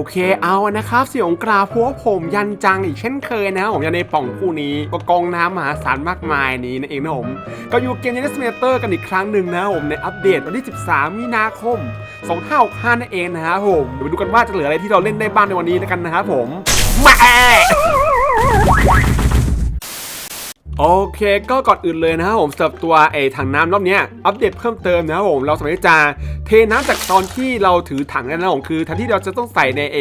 โอเคเอานะครับเสียงกราพวผมยันจังอีกเช่นเคยนะครับผมยันในป่องคู่นี้ก็กองน้ำมหาศาลมากมายนี้นะเองนะผมก็อยู่เกมยันสเมเตอร์กันอีกครั้งหนึ่งนะครับผมในอัปเดตวันที่ 13 มีนาคม 2565นั่นเองนะครับผมเดี๋ยวไปดูกันว่าจะเหลืออะไรที่เราเล่นได้บ้างในวันนี้กันนะครับผมมา โอเคก็ก่อนอื่นเลยนะครับผมสำหรับตัวไอ้ถังน้ำรอบเนี้ยอัปเดตเพิ่มเติมนะครับผมเราสามารถจะเทน้ำจากตอนที่เราถือถังนั่นนะครับผมคือแทันที่เราจะต้องใส่ในเอ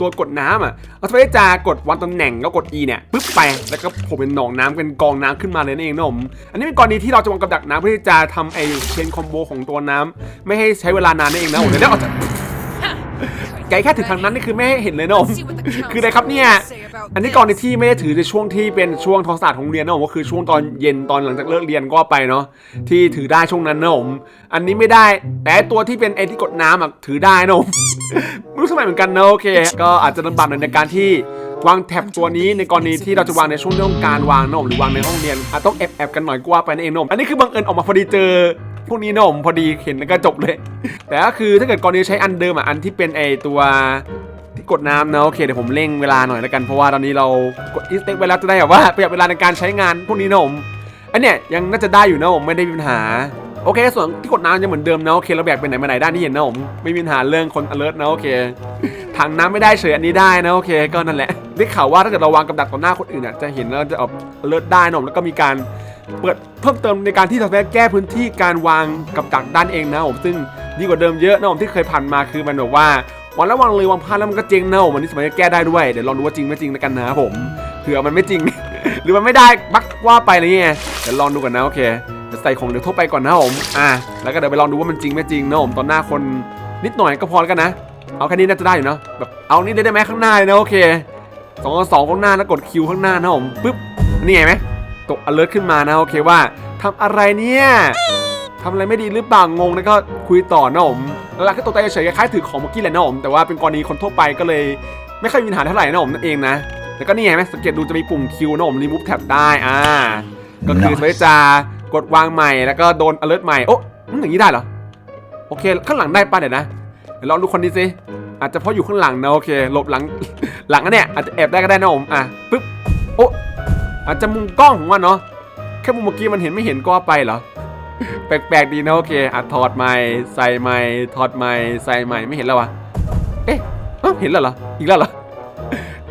ตัวกดน้ำอะเราสามารถจะกดวางตำแหน่งแล้วกด E เนี่ยปึ๊บไปแล้วก็ผมเป็นหนองน้ำเป็นกองน้ำขึ้นมาเลยนั่นเองนะผมอันนี้เป็นกรณีที่เราจะวางกับดักน้ำเพื่อที่จะทำไอ้เชนคอมโบของตัวน้ำไม่ให้ใช้เวลานานนั่นเองนะผมเดี๋ยวเดี๋ยวเอาจะ ไกลแค่ถึงทางนั้นนี่คือไม่ให้เห็นเลยนะผมคืออะไรครับเนี่ย อันนี้กรณีที่ไม่ได้ถือในช่วงที่เป็นช่วงทองศาสตร์ของเรียนนะผมก็คือช่วงตอนเย็นตอนหลังจากเลิกเรียนก็ไปเนาะที่ถือได้ช่วงนั้นนะผมอันนี้ไม่ได้ แต่ไอ้ตัวที่เป็นไอ้ที่กดน้ำอะถือได้นะผมไม่รู้ทำไมเหมือนกันนะโอเค ก็อาจจะลำบากหน่อยในการที่วางแท็บตัวนี้ในกรณีที่เราจะวางในช่วงที่ต้องการวางนะผมหรือวางในห้องเรียนอาจต้องแอบแอบๆกันหน่อยก็ว่าไปนั่นเองนะผมอันนี้คือบังเอิญออกมาพอดีเจอพ วกนี้นะผมพอดีเห็นแล้วก็จบเลย แต่ก็คือถ้าเกิดกรณีใช้อันเดิมอะอันที่เป็นไอตัวที่กดน้ำนะโอเคเดี๋ยวผมเร่งเวลาหน่อยแล้วกันเพราะว่าตอนนี้เรากดอีสเต็กไปแล้วจะได้แบบว่าประหยัดเวลาในการใช้งานพวกนี้นะผมอันเนี้ยยังน่าจะได้อยู่นะผมไม่ได้มีปัญหาโอเคส่วนที่กดน้ำยังเหมือนเดิมนะโอเคเราแบกไปไหนมาไหนได้นี่เห็นนะผมไม่มีปัญหาเรื่องคน alert นะโอเค ถังน้ำไม่ได้เฉยอันนี้ได้นะโอเคก็นั่นแหละได้ข่าวว่าถ้าเกิดเราวางกับดักต่อหน้าคนอื่นอะจะเห็นแล้วจะออก alert ได้นะผมแล้วก็มีการเปิดเพิ่มเติมในการที่เราจะแก้พื้นที่การวางกับดักด้านเองนะผมซึ่งดีกว่าเดิมเยอะนะผมที่เคยผ่านมาคือมันแบบว่าวันล้ววางเลยวางพลาดแล้วมันก็เจ๊งนะผมวันนี้สมัยจะแก้ได้ด้วยเดี๋ยวลองดูว่าจริงไม่จริงแล้วกันนะผมเผื่อมันไม่จริง หรือมันไม่ได้บักว่าไปอะไรเงี้ยเดี๋ยวลองดูก่อนนะโอเคเดี๋ยวใส่ของเดี๋ยวทั่วไปก่อนนะผมอะแล้วก็เดี๋ยวไปลองดูว่ามันจริงไม่จริงนะผมตอนหน้าคนนิดหน่อยก็พอแล้วกันนะ เอาแค่นี้น่าจะได้อยู่เนาะแบบเอานี่ได้ไหมข้างหน้าเลยนะโอเคสองสองข้างหน้าแล้วกดคิวข้างหน้านะผมปึ๊บนี่ไงไหมตก alert ขึ้นมานะโอเคว่าทำอะไรเนี่ยทำอะไรไม่ดีหรือเปล่างงแล้วก็คุยต่อนะผมหลักๆก็ตกใจเฉยๆคล้ายๆถือของเมื่อกี้แหละนะผมแต่ว่าเป็นกรณีคนทั่วไปก็เลย ไม่ค่อยมีปัญหาเท่าไหร่นะผมนั่นเองนะแล้วก็นี่ไงไหมสังเกตดูจะมีปุ่มคิวนะผมรีมูฟแท็บได้อ่าก็คือสวิตจะกดวางใหม่แล้วก็โดน alert ใหม่โอ้อืมอย่างนี้ได้เหรอโอเคข้างหลังได้ป่ะเดี๋ยวนะเดี๋ยว ลองดูคนนี้สิอาจจะเพราะอยู่ข้างหลังนะโอเคหลบหลังหลังอันเนี้ยอาจจะแอบได้ก็ได้นะผมอะปึ๊บโอ้อาจจะมุมกล้องของมันเนาะแค่มุมเมื่อกี้มันเห็นไม่เห็นก็ไปเหรอแปลกๆดีนะโอเคอะถอดใหม่ใส่ใหม่ถอดใหม่ใส่ใหม่ไม่เห็นแล้ววะเอ๊ะเห็นแล้วเหรออีกแล้วเหรอ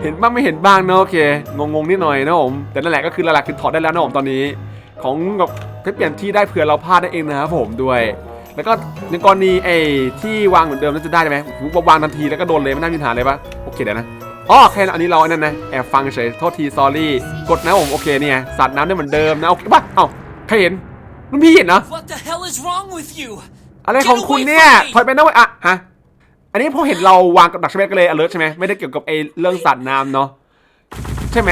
เห็นบ้างไม่เห็นบ้างนะโอเคงงๆนิดหน่อยนะผมแต่นั่นแหละก็คือหลักๆคือถอดได้แล้วนะผมตอนนี้ ของแบบเพชรเปลี่ยนที่ได้เผื่อเราพลาดนั่นเองนะครับผมด้วย แล้วก็ในกรณีไอ้ที่วางเหมือนเดิมน่าจะได้ไหมผมวางทันทีแล้วก็โดนเลยไม่น่ามีปัญหาเลยปะโอเคเดี๋ยวนะอ๋อแค่นั้นอันนี้เราไอ้นั่นนะแอบฟังเฉยโทษทีซอรี่กดนะผมโอเคเนี่ยสัตว์น้ำได้เหมือนเดิมนะโอเคปะเอ้าใครเห็นรุ่นพี่เห็นเนาะ What the hell is wrong with you? อะไรของคุณเนี่ยถอยไปนะเว้ยอะฮะอันนี้พอเห็นเราวางกับดักใช่ไหมก็เลย alert ใช่ไหมไม่ได้เกี่ยวกับไอ้เรื่องสัตว์น้ำเนาะใช่ไหม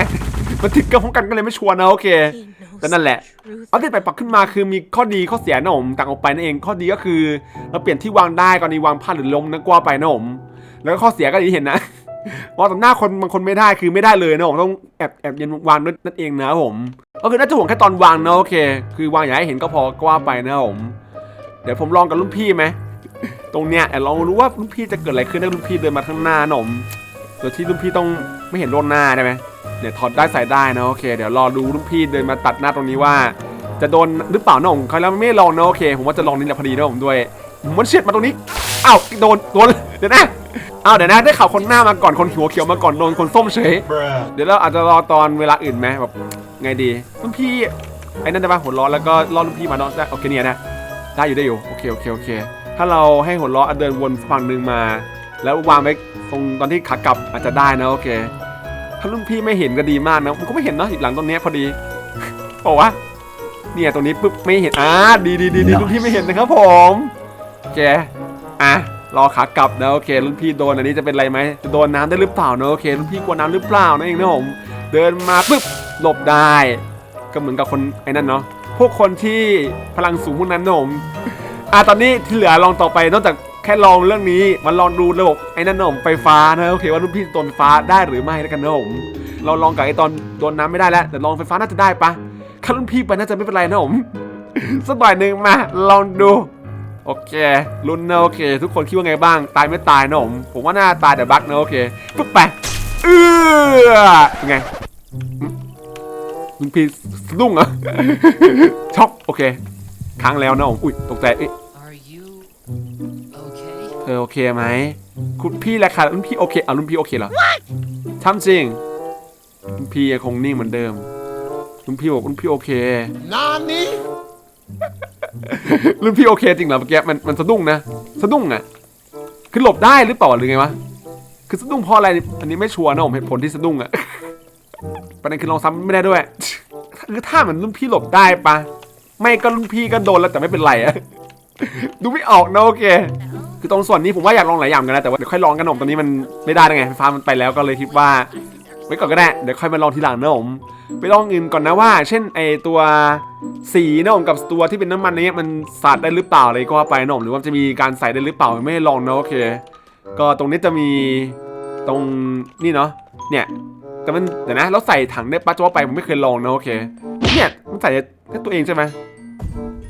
มันติดกับพร้อมกันก็เลยไม่ชัวร์นะโอเค แต่นั่นแหละอัปเดตไปปรับขึ้นมาคือมีข้อดีข้อเสียนะผมต่างออกไปนั่นเองข้อดีก็คือ เราเปลี่ยนที่วางได้กรณีวางพลาดหรือล้มนะกว่าไปนะผมแล้วก็ข้อเสียก็อย่างที่เห็นนะว่าต่อหน้าคนบางคนไม่ได้คือไม่ได้เลยนะผมต้องแอบแอบเย็นวางด้วยนั่นเองนะครับผมก็คือน่าจะห่วงแค่ตอนวางนะโอเค คือวางอย่าให้เห็นก็พอก็ว่าไปนะครับผมเดี๋ยวผมลองกับรุ่นพี่ไหมตรงเนี้ยแอบลองรู้ว่ารุ่นพี่จะเกิดอะไรขึ้นถ้ารุ่นพี่เดินมาข้างหน้าหนอม โดยที่รุ่นพี่ต้องไม่เห็นร่นหน้าได้ไหมเดี๋ยวถอดได้ใส่ได้นะโอเค เดี๋ยวรอดูรุ่นพี่เดินมาตัดหน้าตรงนี้ว่า จะโดนหรือเปล่านะผมเขาแล้วไม่ลองนะโอเค ผมว่าจะลองนี่แหละพอดีนะผมด้วยมันเฉียดมาตรงนี้อ้าวโดนโดนเดี๋ยวนะอ้าวเดี๋ยวนะได้ข่าวคนหน้ามาก่อนคนหัวเขียวมาก่อนโดนคนส้มเฉย Bruh. เดี๋ยวเราอาจจะรอตอนเวลาอื่นไหมแบบไงดีรุ่นพี่ไอ้นั่นได้ปะหัวล้อแล้วก็รอรุ่นพี่มาเนาะได้โอเคเนี่ยนะได้อยู่ได้อยู่โอเคโอเคโอเค ถ้าเราให้หัวล้อเดินวนฝั่งหนึ่งมา แล้ววางไว้ตรงตอนที่ขากลับอาจจะได้นะโอเค ถ้ารุ่นพี่ไม่เห็นก็ดีมากนะมันก็ไม่เห็นเนาะอีกหลังตรงเนี้ยพอดีบอกว่าเนี่ยตรงนี้ปุ๊บไม่เห็นอ่าดีดีดีดีรุ่นพี่ไม่เห็นนะครับผมโอเคอะรอขากลับนะโอเครุ่นพี่โดนอันนี้จะเป็นไรไหมจะโดนน้ำได้หรือเปล่านะโอเครุ่นพี่กลัวน้ำหรือเปล่านั่นเองนะผมเดินมาปุ๊บหลบได้ ก็เหมือนกับคนไอ้นั่นเนาะพวกคนที่พลังสูงพวกนั้นนะผมอะตอนนี้ที่เหลือลองต่อไปนอกจาก แค่ลองเรื่องนี้มาลองดูระบบไอ้นั่นนะผมไฟฟ้านะโอเคว่ารุ่นพี่โดนไฟฟ้าได้หรือไม่แล้วกันนะผมเราลองกับไอ้ตอนโดนน้ำไม่ได้แล้วแต่ลองไฟฟ้าน่าจะได้ปะถ้ารุ่นพี่ไปน่าจะไม่เป็นไรนะผมสักหน่อยหนึ่งมาลองดูโอเคลุ้นนะโอเค ทุกคนคิดว่าไงบ้างตายไม่ตายนะผมผมว่าน่าตายแต่บั๊กนะโอเคปุ๊บไปเออเป็นไงลุงพีสะดุ้งเหรอช็อกโอเคค้างแล้วนะผมอุ้ยตกใจเอ๊ะ อโอเคไหมคุณพี่แหละค่ะรุ่นพี่โอเคอะรุ่นพี่โอเคเหรอทำจริงรุ่นพี่ยังคงนิ่งเหมือนเดิมรุ่นพี่บอกรุ่นพี่โอเค Nani? รุ่นพี่โอเคจริงเหรอเมื่อกี้มันมันสะดุ้งนะสะดุ้งอะคือหลบได้หรือเปล่าหรือไงวะคือสะดุ้งเพราะอะไรอันนี้ไม่ชัวร์นะผมเหตุผลที่สะดุ้งอะประเด็นคือลองซ้ำไม่ได้ด้วยคือถ้าเหมือนรุ่นพี่หลบได้ปะไม่ก็รุ่นพี่ก็โดนแล้วแต่ไม่เป็นไรอะดูไม่ออกนะโอเค คือตรงส่วนนี้ผมว่าอยากลองหลายอย่างกันนะแต่ว่าเดี๋ยวค่อยลองกันหนมตอนนี้มันไม่ได้ไงไฟฟ้ามันไปแล้วก็เลยคิดว่าไว้ก่อนก็ได้เดี๋ยวค่อยมาลองทีหลังนะผมไปลองอื่นก่อนนะว่า เช่นไอตัวสีนะผมกับตัวที่เป็นน้ำมันเนี้ยมันสาดได้หรือเปล่าอะไรก็ว่าไปนะผมหรือว่าจะมีการใส่ได้หรือเปล่าไม่ให้ลองนะโอเค ก็ตรงนี้จะมีตรงนี่เนาะเนี่ยแต่มันเดี๋ยวนะแล้วใส่ถังได้ปะจะว่าไปผมไม่เคยลองนะโอเคเนี่ยมันใส่แค่ตัวเองใช่ไหม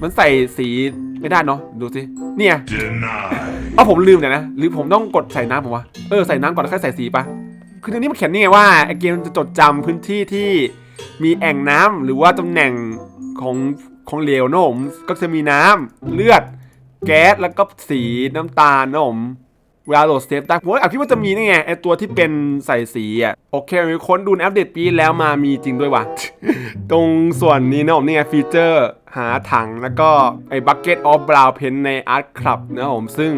มันใส่สีไม่ได้เนาะดูสิเนี่ย Denied. เอาผมลืมเนี่ยนะ หรือผมต้องกดใส่น้ำผมวะเออใส่น้ำก่อนแล้วค่อยใส่สีปะคือในนี้มันเขียนนี่ไงว่าไอเกมมันจะจดจำพื้นที่ที่มีแอ่งน้ำหรือว่าตำแหน่งของของเหลวนะผมก็จะมีน้ำเลือด แก๊สแล้วก็สีน้ำตาลนะผมเวลาโหลดเซฟได้ผมว่าคิดว่าจะมีนี่ไงไอตัวที่เป็นใส่สีอะโอเคมีคนดูในอัปเดตปีที่แล้วมามีจริงด้วยว่ะตรงส่วนนี้นะผมนี่ไงฟีเจอร์ หาถังแล้วก็ไอ้ Bucket of Brown Pen ใน Art Club นะผมซึ่ง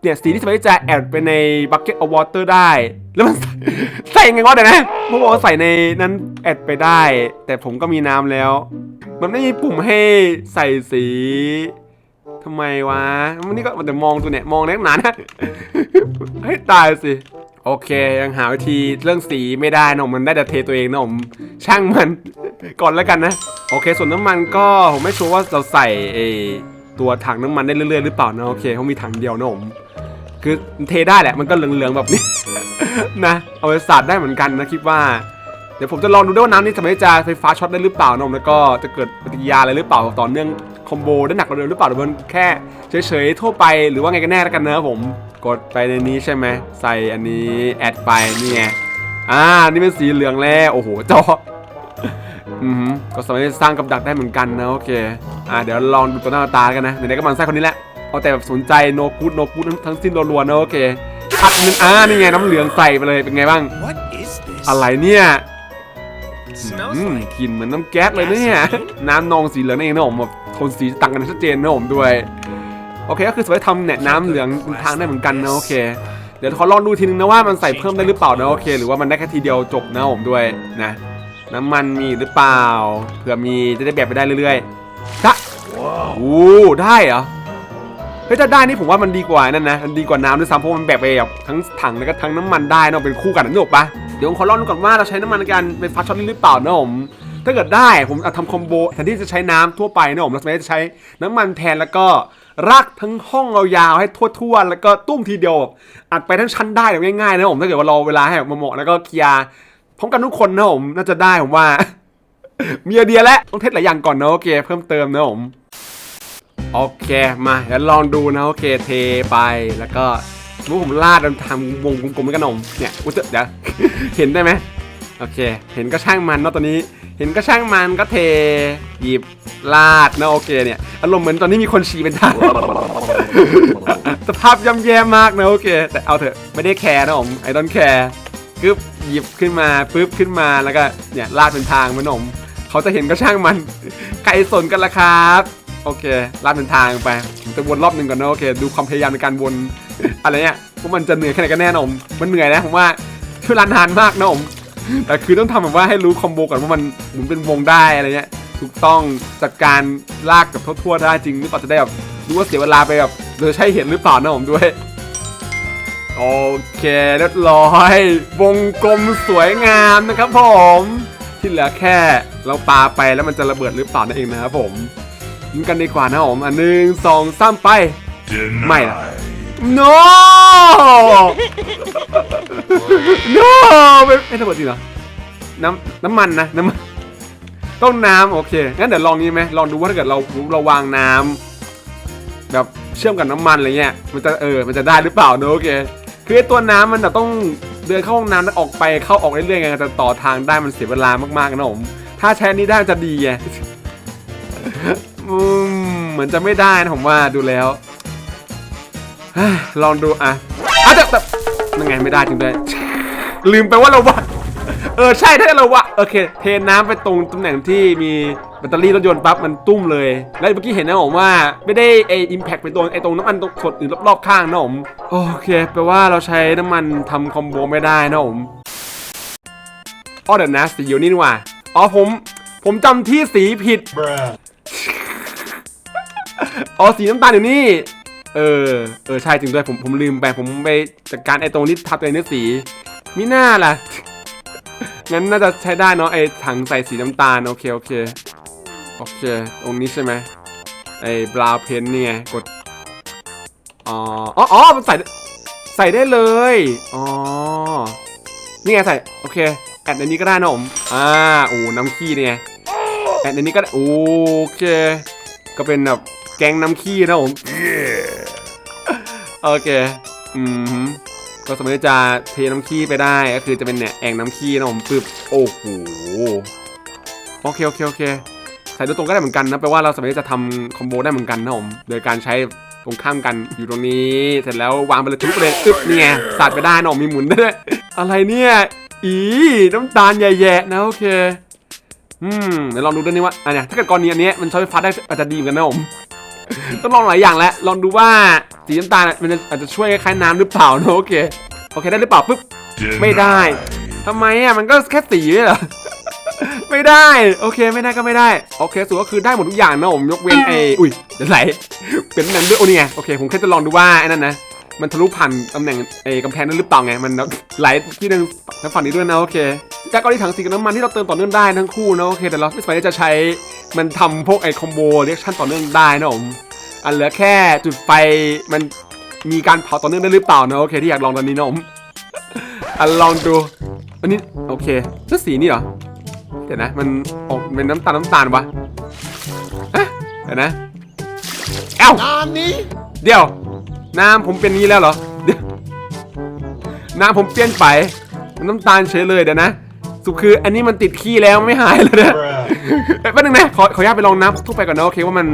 เนี่ยสีที่สามารถจะแอดไปใน Bucket of Water ได้ แล้วมันใส่ไงวะเดี๋ยวนะผมบอกว่าใส่ในนั้นแอดไปได้ แต่ผมก็มีน้ำแล้ว มันไม่มีปุ่มให้ใส่สีทำไมวะมันนี่ก็แต่มองตัวเนี่ยมองเล็กหนานะให้ตายสิ โอเค ยังหาวิธีเรื่องสีไม่ได้นะผมมันได้แต่เทตัวเองนะผมช่างมัน ก่อนแล้วกันนะ โอเค ส่วนน้ำมันก็ผมไม่ชัวร์ว่าเราใส่ไอ้ตัวถังน้ำมันได้เรื่อยๆหรือเปล่านะโอเคเขามีถังเดียวนะผมคือเทได้แหละมันก็เหลืองๆแบบนี้ นะเอาไปสาดได้เหมือนกันนะคิดว่าเดี๋ยวผมจะลองดูด้วยว่าน้ำนี่สามารถจะไฟฟ้าช็อตได้หรือเปล่านะผมแล้วก็จะเกิดปฏิกิริยาอะไรหรือเปล่าต่อเนื่อง คอมโบได้หนักกว่าเดิมหรือเปล่าหรือมันแค่เฉยๆทั่วไปหรือว่าไงกันแน่แล้วกันนะผม กดไปในนี้ใช่ไหมใส่อันนี้แอดไปนี่ไงอ่านี่เป็นสีเหลืองแล้วโอ้โหจออือหือก็สามารถจะสร้างกับดักได้เหมือนกันนะโอเคอ่าเดี๋ยวลองดูตัวหน้าตากันนะไหนๆก็มันไส้คนนี้แหละเอาแต่แบบสนใจโนกูดโนกูดทั้งสิ้นรัวๆนะโอเคอัดเงินอ่านี่ไงน้ำเหลืองใส่ไปเลยเป็นไงบ้าง What is this? อะไรเนี่ย Smells อืม like กลิ่นเหมือนน้ำแก๊สเลยนะเนี่ย น้ำนองสีเหลืองนี่เองนะผมแบบ โทนสีต่างกันชัดเจนนะผมด้วย โอเคก็คือสามารถทำเนี่ยน้ำเหลืองทางได้เหมือนกันนะโอเค เดี๋ยวขอลองดูทีนึงนะว่ามันใส่เพิ่มได้หรือเปล่านะโอเค หรือว่ามันได้แค่ทีเดียวจบนะผมด้วยนะ น้ำมันมีหรือเปล่าเผื่อมีจะได้แบบไปได้เรื่อยๆถ้า Whoa. โอ้ได้เหรอเฮ้ยถ้าได้นี่ผมว่ามันดีกว่านั่นนะมันดีกว่าน้ำด้วยซ้ำเพราะมันแบบไปแบบทั้งถังแล้วก็ทั้งน้ำมันได้เนอะเป็นคู่กันนะนึกออกปะเดี๋ยวผมขอลองดูก่อนว่าเราใช้น้ำมันในการเป็นฟาช็อตหรือเปล่านะผม ถ้าเกิดได้ผมอาจทำคอมโบแทนที่จะใช้น้ำทั่วไปนะผมเราสามจะใช้น้ำมันแทนแล้วก็รากทั้งห้องเรายาวให้ทั่วๆแล้วก็ตุ้มทีเดียวอัดไปทั้งชั้นได้แบบง่ายๆนะผมถ้าเกิดว่าเราเวลาให้มาเหมาะแล้วก็เคลียร์พร้อมกันทุกคนนะผมน่าจะได้ผมว่า มีไอเดียแล้วต้องเทสหลายอย่างก่อนนะโอเค เพิ่มเติมนะผมโอเคมาเดี๋ยวลองดูนะโอเคเทไปแล้วก็สมมติผมลาดทำวงกลมๆกันนมเนี่ยอุยเดี๋ยวเห็นได้ไหม โอเค เห็นก็ช่างมันเนาะตอนนี้ เห็นก็ช่างมันก็เท หยิบลาดนะโอเคเนี่ย อารมณ์เหมือนตอนนี้มีคนฉี่เป็นทาง สภาพย่ำแย่มากนะโอเค แต่เอาเถอะไม่ได้แคร์นะผมไอดอนแคร์กึบหยิบขึ้นมาปึ๊บขึ้นมาแล้วก็เนี่ยลาดเป็นทางมันผมเขาจะเห็นก็ช่างมัน ใครสนกันละครับโอเคลาดเป็นทางไปผมจะวนรอบหนึ่งก่อนนะโอเค ดูความพยายามในการวนอะไรเนี่ยว่ามันจะเหนื่อยแค่ไหนกันแน่นะผมมันเหนื่อยนะผมว่าช้เวลานานมากนะผม แต่คือต้องทำแบบว่าให้รู้คอมโบก่อนว่ามันหมุนเป็นวงได้อะไรเงี้ยถูกต้องจัดการลากกับทั่วๆได้จริงหรือเปล่าจะได้แบบรู้ว่าเสียเวลาไปแบบโดยใช่เห็นหรือเปล่านะผมด้วยโอเคเรียบร้อย วงกลมสวยงามนะครับผม ที่เหลือแค่เราปาไปแล้วมันจะระเบิดหรือเปล่านั่นเองนะครับผมยิงกันดีกว่านะผมอันหนึ่งสองสามไป Mày à? Denied. No no ไม่ไม่ระเบิดจริงเหรอน้ำน้ำมันนะน้ำมันต้นน้ำโอเคงั้นเดี๋ยวลองนี้ไหมลองดูว่าถ้าเกิดเราเราวางน้ำแบบเชื่อมกับน้ำมันอะไรเงี้ยมันจะเออมันจะได้หรือเปล่าเนอะโอเคคือไอ้ตัวน้ำมันแบบต้องเดินเข้าห้องน้ำแล้วออกไปเข้าออกเรื่อยๆไงจะต่อทางได้มันเสียเวลามากๆนะผมถ้าใช้อันนี้ได้จะดีไงอืมเหมือนจะไม่ได้นะผมว่าดูแล้วเฮ้ย ลองดูอะอาจจะแต่ยังไงไม่ได้จริงด้วย ลืมไปว่าเราว่าเออใช่ถ้าเราว่าโอเค เทน้ำไปตรงตำแหน่งที่มีแบตเตอรี่รถยนต์ปั๊บมันตุ้มเลย แล้วเมื่อกี้เห็นนะผมว่าไม่ได้ไออิมแพคไปตรงไอตรงน้ำมันตรงส่วนอื่นรอบๆข้างนะผมโอเคแปลว่าเราใช้น้ำมันทำคอมโบไม่ได้นะผมอ๋อเดี๋ยวนะสีอยู่นี่นี่หว่าอ๋อผมผมจำที่สีผิด Bruh. อ๋อสีน้ำตาลอยู่นี่ เออ เออ ใช่จริงด้วย ผมผมลืมไป ผมไปจัดการไอ้ตรงที่ทับตัวเองด้วยสีมิน่าล่ะ งั้นน่าจะใช้ได้เนาะไอ้ถังใส่สีน้ำตาล โอเค โอเค โอเค ตรงนี้ใช่ไหมไอ้บราวเพนนี่ไง กด อ๋อ อ๋อมันใส่ ใส่ได้เลย อ๋อ นี่ไงใส่ โอเค แอดในนี้ก็ได้นะผม อ่า โอ้ น้ำขี้เนี่ยแอดในนี้ก็ได้โอเค ก็เป็นแบบแกงน้ำขี้นะผม โอเค อืมก็สามารถจะเทน้ำขี้ไปได้ ก็คือจะเป็นเนี่ยแอ่งน้ำขี้นะผมปึ๊บ โอ้โห โอเค โอเค โอเค ใส่ตัวตรงก็ได้เหมือนกันนะ แปลว่าเราสามารถจะทำคอมโบได้เหมือนกันนะผม โดยการใช้ตรงข้ามกันอยู่ตรงนี้ เสร็จแล้ววางไปเลยทุบไปเลยอึ๊บเนี่ยสาดไปได้นะผมมีหมุนด้วย อะไรเนี่ย อีน้ำตาลแย่ๆนะโอเค อืม เดี๋ยวลองดูด้วยนี่ว่าอันเนี้ยถ้าเกิดกรณีอันเนี้ยมันใช้ไฟฟ้าได้อาจจะดีเหมือนกันนะผม ต้องลองหลายอย่างแล้ว ลองดูว่าสีน้ำตาลมันจะอาจจะช่วยคล้ายๆน้ำหรือเปล่านะโอเค โอเคได้หรือเปล่าปุ๊บ ไม่ได้ทำไมอะมันก็แค่สีไม่เหรอไม่ได้โอเคไม่ได้ก็ไม่ได้โอเคสุดก็คือได้หมดทุกอย่างนะผมยกเว้นไอ้อุ้ยเดี๋ยวไหลเป็นตำแหน่งด้วยโอ้นี่ไงโอเคผมแค่จะลองดูว่าไอ้นั่นนะ มันทะลุผ่านตำแหน่งไอ้กำแพงนั้นหรือเปล่าไง มันไหลที่นึงทางฝั่งนี้ด้วยนะโอเคจากกรณีถังสีกับน้ำมันที่เราเติมต่อเนื่องได้ทั้งคู่นะโอเคแต่เราไม่สามารถจะใช้มันทำพวกไอ้คอมโบเรียกชั่นต่อเนื่องได้นะผมอันเหลือแค่จุดไฟมันมีการเผาต่อเนื่องได้หรือเปล่านะโอเคที่อยากลองตอนนี้นะผมอะลองดูอันนี้โอเคแล้วสีนี่เหรอเดี๋ยวนะมันออกเป็นน้ำตาลน้ำตาลวะฮะเดี๋ยวนะเอ้าเดี๋ยว น้ำผมเป็นงี้แล้วเหรอเดี๋ยวน้ำผมเปลี่ยนไป มันน้ำตาลเฉยเลยเดี๋ยวนะ สุดคืออันนี้มันติดขี้แล้วไม่หายเลยนะ Bruh. เอ้ยแป๊บนึงนะขอขออนุญาตไปลองน้ำทั่วไปก่อนนะโอเคว่ามัน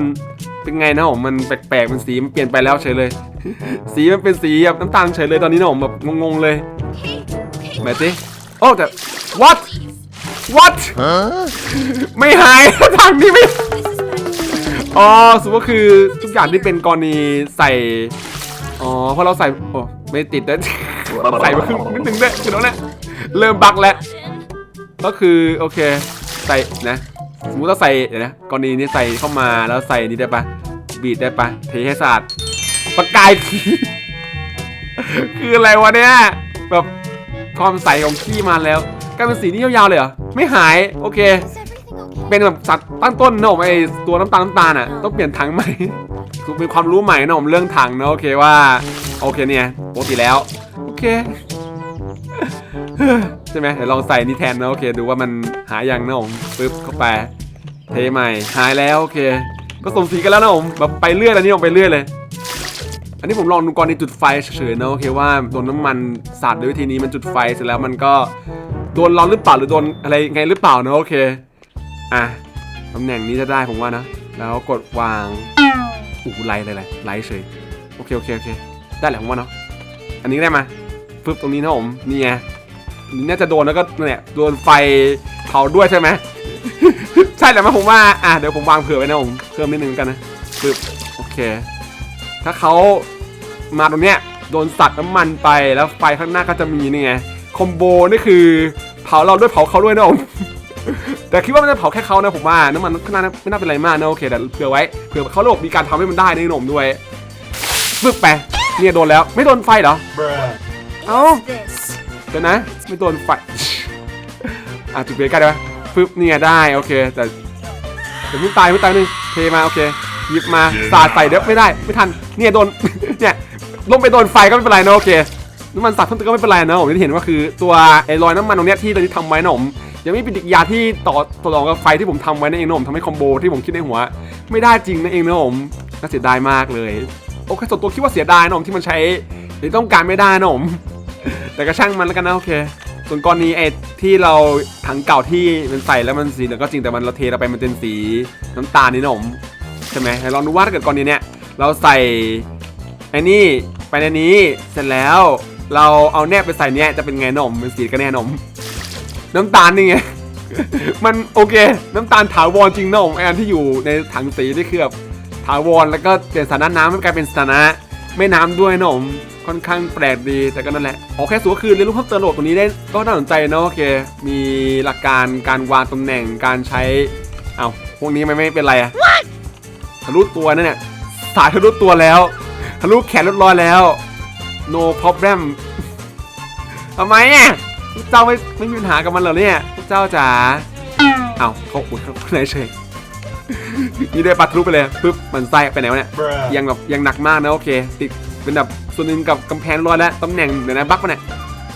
เป็นไงนะผมมันแปลกๆมันสีมันเปลี่ยนไปแล้วเฉยเลย สีมันเป็นสีแบบน้ำตาลเฉยเลยตอนนี้นะผมแบบงงๆเลยแบบสิโอ้แต่ what what Huh? ไม่หายทางนี้ไม่อ๋อสมมติว่าคือทุกอย่างที่เป็นกรณีใส่ อ๋อเพราะเราใส่โอ้ไม่ติดนะ ใส่มาครึ่งนิดนึงด้วยคือน้องเนี่ยเริ่มบักแล้ว ก็คือโอเค ใส่นะสมมติเราใส่เดี๋ยวนะกรณีนี้ใส่เข้ามาแล้วใส่นี่ได้ปะบีดได้ปะเทให้สะอาดประกายขี้คืออะไรวะเนี่ยแบบความใสของขี้มาแล้วกลายเป็นสีนี้ยาวๆเลยเหรอไม่หายโอเค เป็นแบบสัตว์ตั้งต้นนะผมไอตัวน้ำตาลน้ำตาลอะต้องเปลี่ยนถังใหม่ คือเป็นความรู้ใหม่นะผมเรื่องถังนะโอเคว่า โอเคเนี่ยปกติแล้ว โอเคใช่ไหมเดี๋ยวลองใส่นี่แทนนะโอเค ดูว่ามันหายยังนะผมปึ๊บเข้าไปเทใหม่หายแล้วโอเคผสมสีกันแล้วนะผมแบบไปเรื่อยแล้วนี่ผมไปเรื่อยเลยอันนี้ผมลองดูก่อนในจุดไฟเฉยๆนะโอเคว่าโดนน้ำมันสาดด้วยวิธีนี้มันจุดไฟเสร็จแล้วมันก็โดนเราหรือเปล่าหรือโดนอะไรไงหรือเปล่านะโอเคอะตำแหน่งนี้จะได้ผมว่านะ แล้วกดวาง โอู้หูไลท์เลยเลยไลท์เฉยโอเคโอเคโอเคได้แหละผมว่าเนาะอันนี้ได้มาปึ๊บตรงนี้นะผมนี่ไงน่าจะโดนแล้วก็เนี่ยโดนไฟเผาด้วยใช่ไหมใช่แหละมั้ผมว่าอะเดี๋ยวผมวางเผื่อไว้นะผมเพิ่มนิดนึงกันนะปึ๊บโอเค ถ้าเขามาตรงเนี้ยโดนสัตว์น้ำมันไปแล้วไฟข้างหน้าก็จะมีนี่ไงคอมโบนี่คือเผาเราด้วยเผาเขาด้วยนะผม แต่คิดว่ามันจะเผาแค่เขานะผมว่าน้ำมันข้างหน้าไม่น่าเป็นไรมากนะโอเคแต่เผื่อไว้เผื่อเขาระบบมีการทำให้มันได้นะหนุ่มด้วยปึ๊บไปเนี่ยโดนแล้วไม่โดนไฟเหรอ Bruh. เอ้าเดี๋ยวนะ ไม่โดนไฟอะจุดเบรกกันได้ปะปึ๊บเนี่ยได้โอเคแต่เดี๋ยวมึงตายมึงตายนึงเทมาโอเคหยิบมาสาดใส่เดี๋ยวไม่ได้ไม่ทันเนี่ยโดนเนี่ยลงไปโดนไฟก็ไม่เป็นไรนะโอเคน้ำมันสาดเพิ่มเติมก็ไม่เป็นไรนะผมที่เห็นว่าคือตัวไอ้รอยน้ำมันตรงเนี้ยที่ตอนนี้ทำไว้นะผม ยังไม่เป็นปฏิกิริยาที่ต่อต่อรองกับไฟที่ผมทำไว้นั่นเองนะผมทำให้คอมโบที่ผมคิดในหัว ไม่ได้จริงนั่นเองนะผมน่าเสียดายมากเลยโอเคส่วนตัวคิดว่าเสียดายนะผมที่มันใช้หรือต้องการไม่ได้นะผมแต่ก็ช่างมันแล้วกันนะโอเคส่วนกรณีไอ้ที่เราถังเก่าที่มันใส่แล้วมันสีเหลืองก็จริงแต่มันเราเทเราไปมันเป็นสีน้ำตาลนี่นะผมใช่ไหมลองดูว่าถ้าเกิดกรณีเนี้ยเราใส่ไอ้นี่ไปในนี้เสร็จแล้ว เราเอาแนบไปใส่เนี้ยจะเป็นไงนมเป็นสีกันแน่นม น้ำตาลนี่ไง มันโอเค น้ำตาลถาวรจริงนะผมไออันที่อยู่ในถังสีนี่คือแบบถาวรแล้วก็เปลี่ยนสถานะน้ำมันกลายเป็นสถานะไม่น้ำด้วยนะผมค่อนข้างแปลกดีแต่ก็นั่นแหละโอเคสุดก็คือเรียนรู้เพิ่มเติมโหลดตัวนี้ได้ก็น่าสนใจนะโอเค มีหลักการการวางตำแหน่งการใช้เอาพวกนี้ไม่ไม่เป็นไรอะทะลุตัวนั่นเนี่ยสายทะลุตัวแล้วทะลุแขนเรียบร้อยแล้ว no problem ทำไมอะ พวกเจ้าไม่ไม่มีปัญหากับมันเหรอเนี่ยพวกเจ้าจ๋าเอ้าเขาอุดเขาไหนเฉยนี่ได้ปัดทะลุไปเลยปึ๊บมันไส้ไปไหนวะเนี่ย Bruh. ยังแบบยังหนักมากนะโอเค ติดเป็นแบบส่วนหนึ่งกับกำแพงร้อยแล้วตำแหน่งเดี๋ยวนะบั๊กปะเนี่ย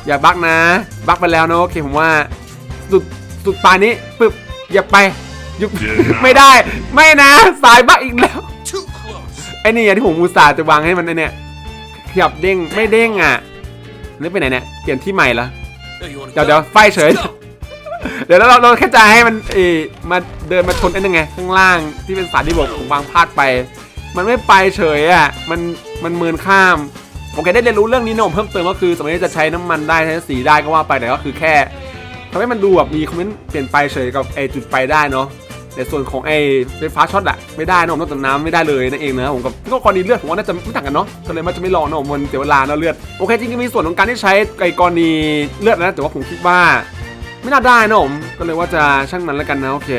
อย่าบั๊กนะบั๊กไปแล้วนะโอเคผมว่าสุดสุดปลายนี้ปึ๊บอย่าไปยุบไม่ได้ ไม่นะสายบั๊กอีกแล้ว Too close. ไอ้นี่อะที่ผมอุตส่าห์จะวางให้มันไอ้เนี่ยขยับเด้งไม่เด้งอะนี่ไปไหนเนี่ยเปลี่ยนที่ใหม่ละ Oh, you wanna เดี๋ยว go? เดี๋ยวไฟเฉย Let's go. เดี๋ยวเราเราแค่จะให้มันเออมาเดินมาชนไอ้นั่นไงข้างล่างที่เป็นสายที่บอกผมวางพลาดไป มันไม่ไปเฉยอะมันมันเมินข้ามโอเคได้เรียนรู้เรื่องนี้นะผมเพิ่มเติมก็คือสมัยนี้จะใช้น้ำมันได้ใช้สีได้ก็ว่าไปแต่ก็คือแค่ทำให้มันดูแบบมีคอมเมนต์เปลี่ยนไปเฉยกับไอจุดไฟได้เนาะ แต่ส่วนของไอไฟฟ้าช็อตอะไม่ได้นะผมนอกจากน้ำไม่ได้เลยนั่นเองนะผมกับก็กรณีเลือดผมว่าน่าจะไม่ต่างกันเนาะก็เลยมันจะไม่ลองนะผมมันเสียเวลาเนาะเลือดโอเคจริงๆมีส่วนของการที่ใช้ไอกรณีเลือดนะแต่ว่าผมคิดว่า ไม่น่าได้นะผมก็เลยว่าจะช่างมันแล้วกันนะโอเค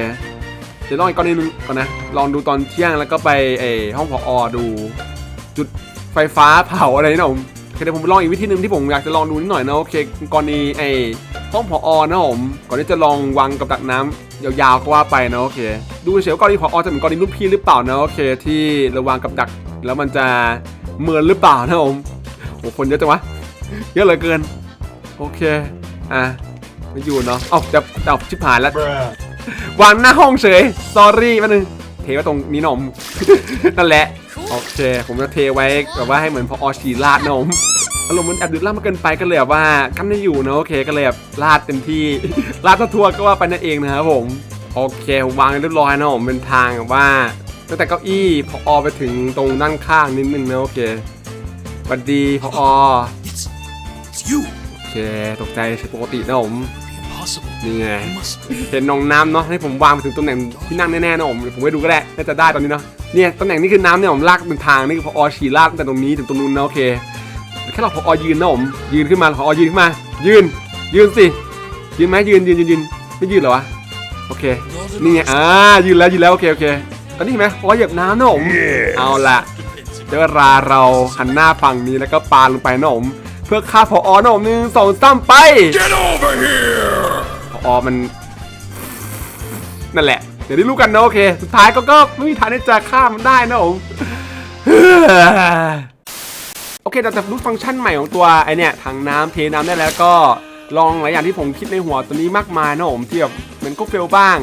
เดี๋ยวลองอีกกรณีนึงก่อนนะลองดูตอนเที่ยงแล้วก็ไปเออห้องผอดู จุดไฟฟ้าเผาอะไรนะผมเดี๋ยวผมลองอีกวิธีหนึ่งที่ผมอยากจะลองดูนิดหน่อยนะโอเคกรณีไอห้องผอนะผมก่อนที่จะลองวางกับดักน้ำ ยาวๆก็ว่าไปนะโอเค ดูเฉยๆว่ากรณีผอจะเหมือนกรณีรุ่นพี่หรือเปล่านะโอเค ที่เราวางกับดักแล้วมันจะเหมือนหรือเปล่านะผมโอ้คนเยอะจังวะเยอะเหลือเกิน โอเค อะไม่อยู่เนาะเอ้าจะจะเอาชิบหายแล้ว Bruh. วางหน้าห้องเฉย s อรี่มาหนึ่งเทไว้ตรงนี้หนมนั่นแหละ โอเค ผมจะเทไว้แบบว่าให้เหมือนพออชีลาดหนม อารมณ์มันแอบดึกลาดมาเกินไปก็เลยแบบว่ากันไม่อยู่นะโอเคก็เลยแบบลาดเต็มที่ ลาดทั่วๆก็ว่าไปนั่นเองนะครับผมโอเคผมวางเรียบร้อยนะผมเป็นทางแบบว่าตั้งแต่เก้าอี้พออไปถึงตรงด้านข้างนิดนึงนะโอเคสวัสดีพออ It's, it's you. โอเคตกใจปกตินะผม Impossible. นี่ไง You must be. เห็นน้องน้ำเนาะให้ผมวางไปถึงตำแหน่งที่นั่งแน่ๆนะผมผมไปดูก็ได้น่าจะได้ตอนนี้เนาะเนี่ยตำแหน่งนี้คือน้ำเนี่ยผมลากเป็นทางนี่คือพอฉี่ลากตั้งแต่ตรงนี้ถึงตรงนู้นนะโอเค แค่เราพอยืนนะผมยืนขึ้นมาพอยืนขึ้นมา ยืน ยืนสิยืนไหมยืนยืนยืนยืนไม่ยืนเหรอวะโอเค Northern นี่ไง Lights. อ่ายืนแล้วยืนแล้วโอเคโอเคตอนนี้เห็นไหมพอเหยียบน้ำนะผม Yes. เอาละเดี๋ยวเวลาเราหันหน้าฝั่งนี้แล้วก็ปาลงไปนะผมเพื่อฆ่าพอนะผมหนึ่งสองสามไป Get over here! พอมันนั่นแหละเดี๋ยวได้รู้กันนะโอเค สุดท้ายก็ก็ไม่มีทางที่จะฆ่ามันได้นะผมโอ เคเราจะรู้ฟังก์ชันใหม่ของตัวไอเนี่ยถังน้ำเทน้ำได้แล้วก็ลองหลายอย่างที่ผมคิดในหัวตัวนี้มากมายนะผมที่แบบมันก็เฟลบ้าง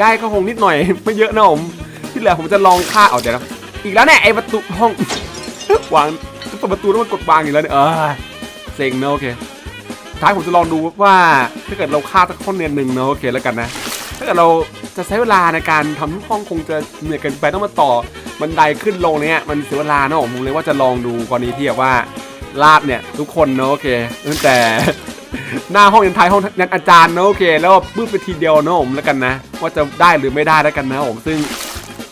ได้ก็คงนิดหน่อยไม่เยอะนะผมที่เหลือผมจะลองฆ่าเอาเดี๋ยวนะอีกแล้วเนี่ยไอประตูห้องวางเปิดประตูแล้วมันกดวางอีกแล้วเนี่ยเออเซ็งเนะโอเคท้ายผมจะลองดูว่าถ้าเกิดเราฆ่าสักห้อเรียนหนึ่งเนอะโอเคแล้วกันนะ ถ้าเกิดเราจะใช้เวลาในการทำทุกห้องคงจะเหนื่อยเกินไปต้องมาต่อ บันไดขึ้นลงเนี่ยมันเสียเวลาเนอะผมเลยว่าจะลองดูกรณีที่แบบว่าลาบเนี่ยทุกคนเนอะโอเคตั้งแต่หน้าห้องยันท้ายห้องยันอาจารย์เนอะโอเค แล้วปื้มไปทีเดียวเนอะผมแล้วกันนะ ว่าจะได้หรือไม่ได้แล้วกันนะผมซึ่ง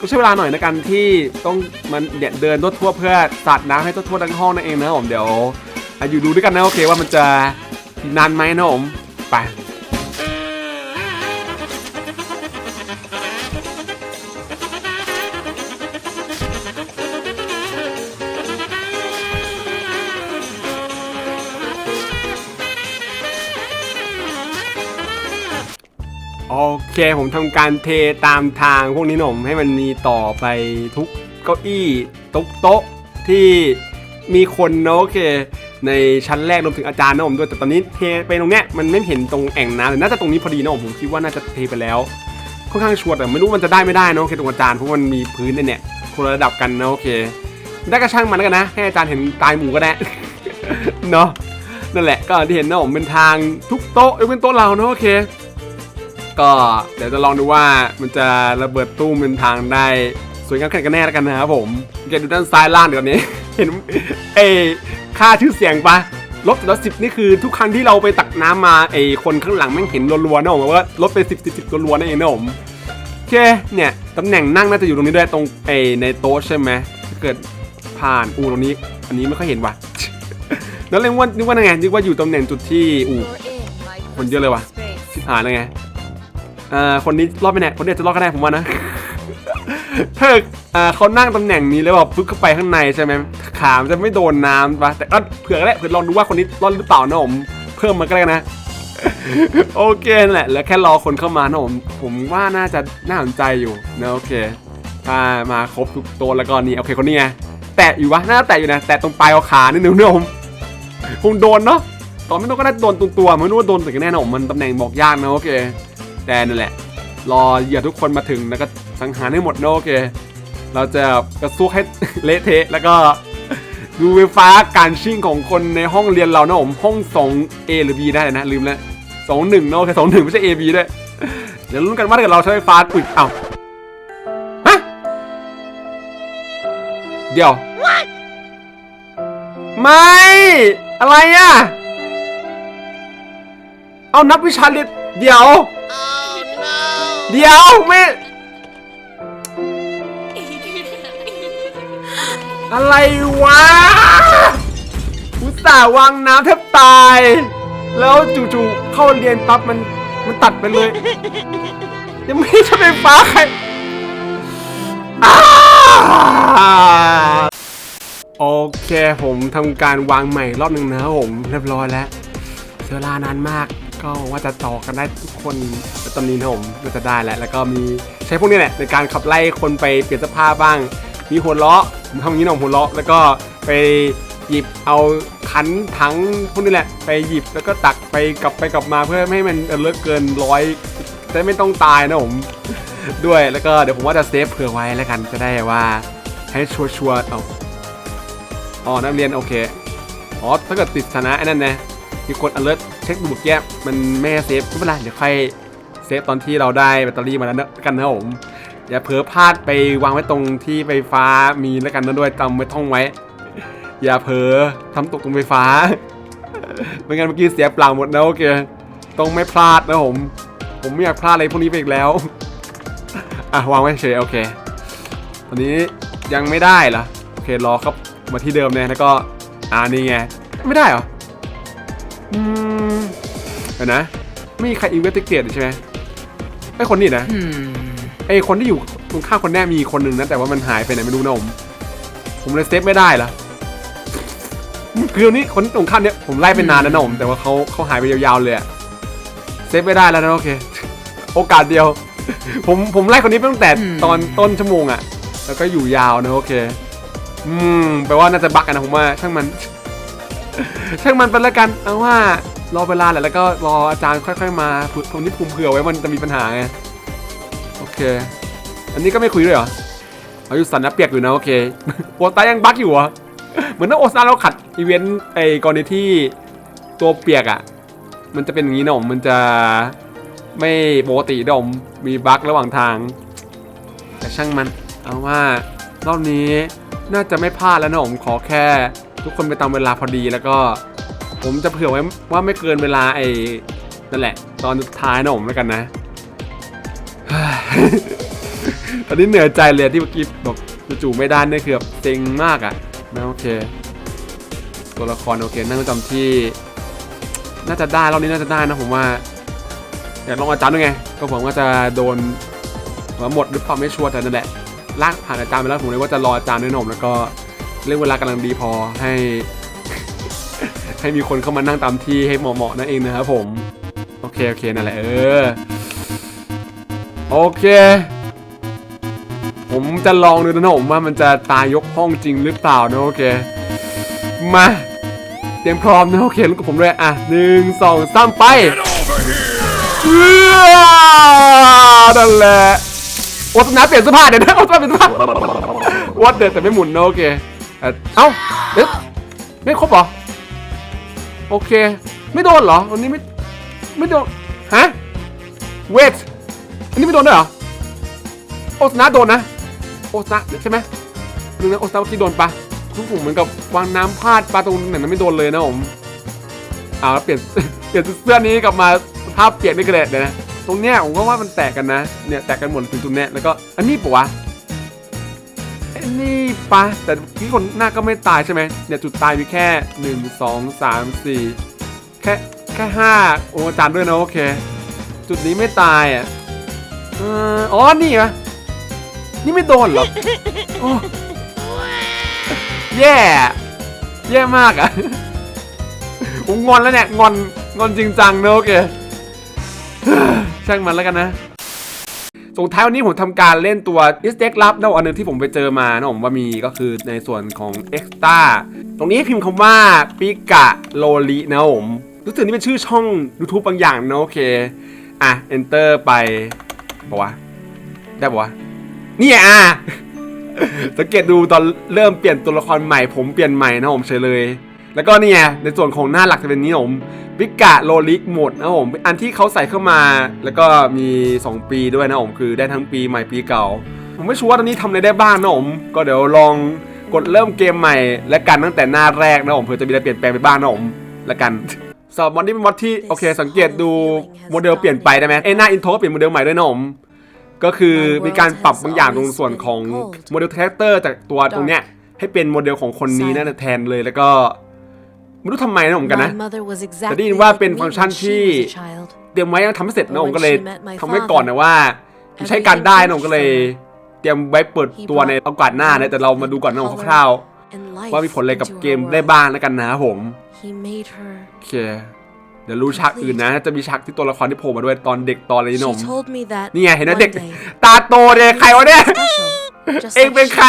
ก็ใช้เวลาหน่อยในการที่ต้องมันเนี่ยเดินทั่วเพื่อสาดน้ำให้ทั่วทั้งห้องนั่นเองนะผมเดี๋ยวอะอยู่ดูด้วยกันนะโอเคว่ามันจะนานไหมนะผมไป เคผมทำการเทตามทางพวกนี้หนมให้มันมีต่อไปทุกเก้าอี้ทุกโต๊ะที่มีคนนะโอเค ในชั้นแรกรวมถึงอาจารย์นะผมด้วยแต่ตอนนี้เทไปตรงเนี้ยมันไม่เห็นตรงแอ่งน้ำเลยน่าจะตรงนี้พอดีนะผมผมคิดว่าน่าจะเทไปแล้วค่อนข้างชัวร์แต่ไม่รู้มันจะได้ไม่ได้เนาะโอเคตรงอาจารย์เพราะมันมีพื้นเนี่ยคนระดับกันนะโอเค ได้กระช่างมันแล้วกันนะให้อาจารย์เห็นตายหมูก็ได้เนาะนั่นแหละก็ที่เห็นนะผมเป็นทางทุกโต๊ะยกเป็นโต๊ะเราเนาะโอเค ก็เดี๋ยวจะลองดูว่ามันจะระเบิดตู้มเป็นทางได้สวยงามแค่ไหนกันแน่แล้วกันนะครับผมแกดูด้านซ้ายล่างเดี๋ยวนี้ เห็นเอค่าชื่อเสียงปะลบลบสิบนี่คือทุกครั้งที่เราไปตักน้ำมาไอคนข้างหลังแม่งเห็นรัวๆนะผมว่าลดไปสิบสิบสิบรัวๆนั่นเองนะผมโอเคเนี่ยตำแหน่งนั่งน่าจะอยู่ตรงนี้ด้วยตรงไอในโต๊ะใช่ไหมถ้าเกิดผ่านอูตรงนี้ อันนี้ไม่ค่อยเห็นว่ะแล้วเรียกว่านึกว่าไงนึกว่าอยู่ตำแหน่งจุดที่อูคนเยอะเลยว่ะชิบหายแล้วไง อ่อคนนี้รอดไปแน่คนนี้จะรอดก็ได้ผมว่านะถ้าเอ่อเขานั่งตำแหน่งนี้แล้วแบบปึ๊กเข้าไปข้างในใช่ไหมขามจะไม่โดนน้ำปะแต่ก็เผื่อก็ได้เผื่อลองดูว่าคนนี้รอดหรือเปล่านะผมเพิ่มมาก็ได้นะโอเคนั่นแหละแล้วแค่รอคนเข้ามานะผมผมว่าน่าจะน่าสนใจอยู่นะโอเคถ้ามาครบทุกตัวแล้วก็นี่โอเคคนนี้ไงแตะอยู่วะน่าจะแตะอยู่นะแตะตรงปลายเอาขานิดนึงนะผมคงโดนเนาะตอนไม่ต้องก็ได้โดนตัวตัวไม่รู้ว่าโดนถึงกันแน่นอนมันตำแหน่งบอกยากนะโอเค แต่นั่นแหละ รอเหยื่อทุกคนมาถึงแล้วก็สังหารให้หมดนะโอเค เราจะกระซุกให้เละเทะแล้วก็ดูไฟฟ้าการชิ่งของคนในห้องเรียนเรานะผมห้อง 2A หรือ B ได้เลยนะลืมแล้ว21นะโอเค21ไม่ใช่ A B ด้วย เดี๋ยวลุ้นกันว่าถ้าเกิดเราใช้ไฟฟ้าอุ้ยเอ้าฮะเดี๋ยว ไม่ อะไรอะ เอานับวิชาเรียนเดี๋ยว เดี๋ยวไม่ อะไรวะอุตส่าห์วางน้ำแทบตาย แล้วจู่ๆเข้าเรียนปั๊บมันมันตัดไปเลย ยังไม่ใช่ไฟฟ้าใครโอเคผมทำการวางใหม่รอบหนึ่งนะครับผม เรียบร้อยแล้วเสียเวลานานมาก ก็ว่าจะต่อกันได้ทุกคนแต่ตอนนี้นะผมก็จะได้แล้วแล้วก็มีใช้พวกนี้แหละในการขับไล่คนไปเปลี่ยนเสื้อผ้าบ้าง มีหัวเราะผมทำอย่างนี้หน่อยหัวเราะแล้วก็ไปหยิบเอาขันถังพวกนี้แหละ ไปหยิบแล้วก็ตักไปกลับไปกลับมาเพื่อไม่ให้มันเลิกเกินร้อยจะได้ไม่ต้องตายนะผมด้วยแล้วก็เดี๋ยวผมว่าจะเซฟเผื่อไว้แล้วกันจะได้ว่าให้ชัวร์ๆเอาอ๋อนักเรียนโอเคอ๋อถ้าเกิดติดชนะไอ้นั่นนะมีกด alert เช็คดูบุกแยบมันไม่เซฟไม่เป็นไรเดี๋ยวค่อยเซฟตอนที่เราได้แบตเตอรี่มาแล้วกันนะผมอย่าเผลอพลาดไปวางไว้ตรงที่ไฟฟ้ามีแล้วกันนะด้วยจำไว้ท่องไว้ อย่าเผลอทำตกตรงไฟฟ้าไม่งั้นเมื่อกี้เสียเปล่าหมดนะโอเคต้องไม่พลาดนะผม ผมไม่อยากพลาดอะไรพวกนี้ไปอีกแล้วอะวางไว้เฉยโอเค ตอนนี้ยังไม่ได้เหรอโอเครอครับมาที่เดิมเลยแล้วก็อ่านี่ไงไม่ได้เหรออืม ดี๋ยวนะ ไม่มีใครอินเวสติเกตใช่ไหมไอ้คนนี้นะไอ้คนที่อยู่ตรงข้างคนแน่มีคนหนึ่งนะแต่ว่ามันหายไปไหนไม่รู้นะผมผมเลยเซฟไม่ได้เหรอคือวันนี้คนตรงข้ามเนี้ยผมไล่ไปนานแล้วนะผมแต่ว่าเขาเขาหายไปยาวๆเลยอะเซฟไม่ได้แล้วนะโอเค โอกาสเดียว ผมผมไล่คนนี้ไปตั้งแต่ตอนต้นชั่วโมงอะแล้วก็อยู่ยาวนะโอเค อืมแปลว่าน่าจะบักกันนะผมว่าช่างมัน ช่างมันไปแล้วกันเอาว่า รอเวลาแหละแล้วก็รออาจารย์ค่อยๆมาผมนี่ภูมิเผื่อไว้มันจะมีปัญหาไงโอเค อันนี้ก็ไม่คุยด้วยเหรอเอาอยู่สันนะเปียกอยู่นะโอเคโอตายังบั๊กอยู่เหรอเหมือนถ้าโอซาเราขัดอีเวนต์ไอ้กรณีที่ตัวเปียกอะ มันจะเป็นอย่างนี้นะผมมันจะไม่ปกตินะผมมีบั๊กระหว่างทาง แต่ช่างมันเอาว่ารอบนี้น่าจะไม่พลาดแล้วนะผมขอแค่ ทุกคนไปตามเวลาพอดีแล้วก็ ผมจะเผื่อไว้ว่าไม่เกินเวลาไอ้นั่นแหละ ตอนสุดท้ายนะผมแล้วกันนะ ตอนนี้เหนื่อยใจเลยที่เมื่อกี้บอกจู่ๆไม่ได้นี่คือแบบเซ็งมากอะ่ะนะโอเค ตัวละครโอเค นั่งประจำที่ น่าจะได้รอบนี้น่าจะได้นะผมว่าอยากลองอาจารย์ด้วยไง ก็ผมว่าจะโดนหัวหมดหรือเปล่าไม่ชัวร์แต่นั่นแหละลากผ่านอาจารย์ไปแล้วผมเลยว่าจะรออาจารย์ด้วยหนมแล้วก็เรื่องเวลากำลังดีพอให้ ให้มีคนเข้ามานั่งตามที่ให้เหมาะๆนั่นเองนะครับผม โอเค โอเค นั่นแหละเออ โอเค ผมจะลองดูนะผมว่ามันจะตายยกห้องจริงหรือเปล่านะโอเค มาเตรียมพร้อมนะโอเคลุกกับผมด้วยอะหนึ่งสองสามไปเออนั่นแหละโอ้ตนาเปลี่ยนเสื้อผ้าเดี๋ยวนะโอ้ตนาเปลี่ยนเสื้อผ้าวัดเด็ดแต่ไม่หมุนนะโอเค เอ่อเอ้าเอ๊ะไม่ครบเหรอ โอเค ไม่โดนเหรอวันนี้ไม่ไม่โดนฮะเวทอันนี้ไม่โดนด้วยเหรอโอสนะโดนนะโอสนะใช่ไหมดูนะโอสนะเมื่อกี้โดนปะคุณผมเหมือนกับวางน้ำพลาดปลาตรงไหนมันไม่โดนเลยนะผมเอาแล้วเปลี่ยนเปลี่ยนเสื้อนี้กลับมาภาพเปลี่ยนไม่กระเด็ดเลยนะตรงเนี้ยผมก็ว่ามันแตกกันนะเนี่ยแตกกันหมดถึงตรงเนี้ยแล้วก็อันนี้ปะวะ นี่ปะแต่ที่คนหน้าก็ไม่ตายใช่ไหมเนี่ยจุดตายมีแค่หนึ่งสองสามสี่แค่แค่ห้าโอ้อาจารย์ด้วยนะโอเค จุดนี้ไม่ตายอะอ๋อนี่ปะนี่ไม่โดนหรอโอ้แย่แย่มากอะผมงอนแล้วเนี่ยงอนงอนจริงจังเนะโอเคช่างมันแล้วกันนะ ส่งท้ายวันนี้ผมทำการเล่นตัว e a s t e g ลับนะอันนึงที่ผมไปเจอมานะผมว่ามีก็คือในส่วนของ Extra ตรงนี้พิมพ์คำว่าปิกะโลลินะผมรู้สึกนี่เป็นชื่อช่อง YouTube บางอย่างนะโอเค อะ enter ไปบอกว่าได้บอกว่านี่ไงอะสังเกตดูตอนเริ่มเปลี่ยนตัวละครใหม่ผมเปลี่ยนใหม่นะผมเฉยเลย แล้วก็นี่ไงในส่วนของหน้าหลักจะเป็นนี้ผมปิกะโลลิกหมดนะผมอันที่เขาใส่เข้ามา แล้วก็มี 2 ปีด้วยนะผมคือได้ทั้งปีใหม่ปีเก่า ผมไม่ชัวร์ว่าตอนนี้ทำอะไรได้บ้างนะผมก็เดี๋ยวลองกดเริ่มเกมใหม่ และกันตั้งแต่หน้าแรกนะผมเผื่อจะมีอะไรเปลี่ยนแปลงไปบ้างนะผมและกันสำหรับมอดนี้เป็นมอดที่โอเค สังเกตดูโมเดลเปลี่ยนไปได้ไหมเอ้ยหน้าอินโทรเปลี่ยนโมเดลใหม่ด้วยนะผมก็คือมีการปรับบางอย่างตรงส่วนของโมเดลคาแรคเตอร์จากตัวตรงเนี้ยให้เป็นโมเดลของคนนี้นั่นนะแทนเลยแล้วก็ ไม่รู้ทำไมนะผมกันนะแต่ได้ยินว่าเป็นฟังก์ชันที่เตรียมไว้ยังทำไม่เสร็จนะผมก็เลยทำไว้ก่อนนะว่าใช้การได้นะผมก็เลย เตรียมไว้เปิดตัวในโอกาสหน้านะแต่เรามาดูก่อนนะผมคร่าวๆว่ามีผลอะไรกับเกมได้บ้างแล้วกันนะครับผมโอเคเดี๋ยวรู้ฉากอื่นนะ จะมีฉากที่ตัวละครที่โผล่มาด้วยตอนเด็กตอนอะไรนี่หนมนี่นี่ไงไงเห็เห็นนไหมไหมเด็เด็กกตาโตเลยใครวะเนี่ยเองเป็นใคร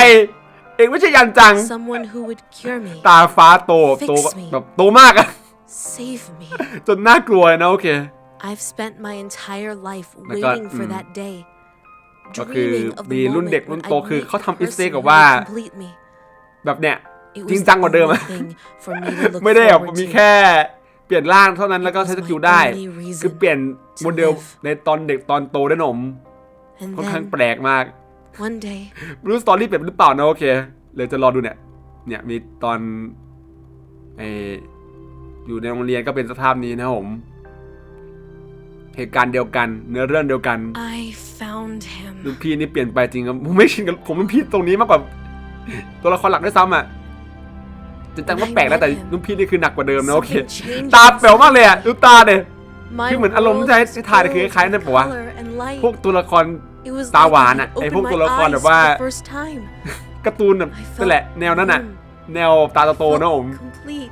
เองไม่ใช่ยันจังตาฟ้าโตโต Fix me แบบโตมากอะ Save me. จนน่ากลัวเลยนะโอเค I've spent my entire life แล้วก็ waiting for อืม that day. ก็คือ Dreaming of มี the รุ่นเด็ก moment รุ่น when โต I'd คือ meet เขา the ทำอิสเต person กับ who ว่า would complete me. แบบเนี้ย It จริง was จัง the กว่าเดิมอะ only thing for me to look ไม่ได้แบบ forward มี to. แค่เปลี่ยนร่างเท่านั้นแล้วก็ใช้สกิลได้ only reason คือเปลี่ยนโมเดล live ในตอนเด็กตอนโตได้หนม And ค่อนข้าง then แปลกมาก one day, ไม่รู้สตอรี่เปลี่ยนหรือเปล่านะโอเคเลยจะรอดูเนี่ย เนี่ยมีตอนไออยู่ในโรงเรียนก็เป็นสภาพนี้นะครับผมเหตุการณ์เดียวกัน เนื้อเรื่องเดียวกัน I found him. รุ่นพี่นี่เปลี่ยนไปจริงครับผมไม่ชินกับผมเป็นพี่ตรงนี้มากกว่าตัวละครหลักด้วยซ้ำอะจริงจังว่าแปลกนะแต่รุ่นพี่นี่คือหนักกว่าเดิมนะโอเค Something changed ตาแป๋วมากเลยอะดูตาเนี่ย My คือเหมือนอารมณ์ที่จะให้ world ถ่ายคือคล้ายๆนั่นปะวะ color and light. พวกตัวละคร It was ตา like หวาน I อะ could ไอ้พวก open ตัว my ละคร eyes แบบว่า for the first time. การ์ตูนแบบ I นั่นแหละ felt แนวนั้นอะ warm. แนวตาโตๆนะผม Complete.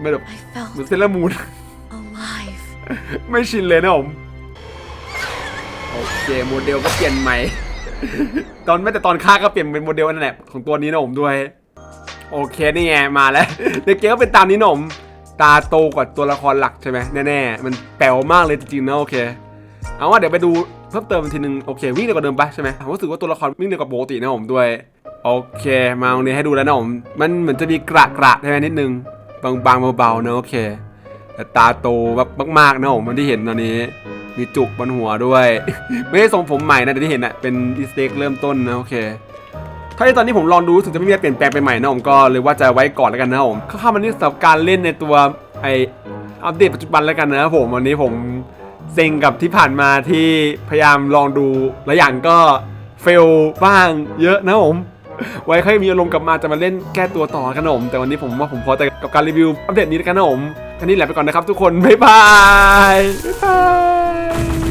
ไม่แบบ I เหมือน felt เซเลอร์มูน alive. ไม่ชินเลยนะผมโอเคโมเดลก็เปลี่ยนใหม่ ตอนไม่แต่ตอนฆ่าก็เปลี่ยนเป็นโมเดลนั่นแหละของตัวนี้นะผมด้วย โอเคนี่ไงมาแล้วในเกมก็เป็นตามนี้นะผมตาโตกว่าตัวละครหลักใช่ไหมแน่ๆมันแป๋วมากเลยจริงๆนะโอเค เอาว่าเดี๋ยวไปดูเพิ่มเติมอีกทีนึงโอเควิ่งเร็วกว่าเดิมปะใช่ไหมผมรู้สึกว่าตัวละครวิ่งเร็วกว่าปกตินะผมด้วยโอเค มาตรงนี้ให้ดูแล้วนะผมมันเหมือนจะมีกระกระใช่ไหมนิดนึงบางๆเบาๆนะโอเคแต่ตาโตแบบมากๆนะผมมันที่เห็นตอนนี้มีจุกบนหัวด้วย ไม่ได้ทรงผมใหม่นะแต่ที่เห็นอะเป็นอีสเต็กเริ่มต้นนะโอเคถ้าที่ตอนนี้ผมลองดูรู้สึกจะไม่มีอะไรเปลี่ยนแปลงไปใหม่นะผมก็เลยว่าจะไว้ก่อนแล้วกันนะผมเข้ามานี่สำหรับการเล่นในตัวไออัปเดตปัจจุบันแล้วกันนะครับผมวันนี้ผม เซ็งกับที่ผ่านมาที่พยายามลองดูหลายอย่างก็เฟลบ้างเยอะนะผม ไว้ค่อยมีอารมณ์กลับมาจะมาเล่นแก้ตัวต่อกันนะผม แต่วันนี้ผมว่าผมพอใจกับการรีวิวอัปเดตนี้แล้วกันนะผมท่านี้แหละไปก่อนนะครับทุกคน บ๊ายบาย บ๊ายบาย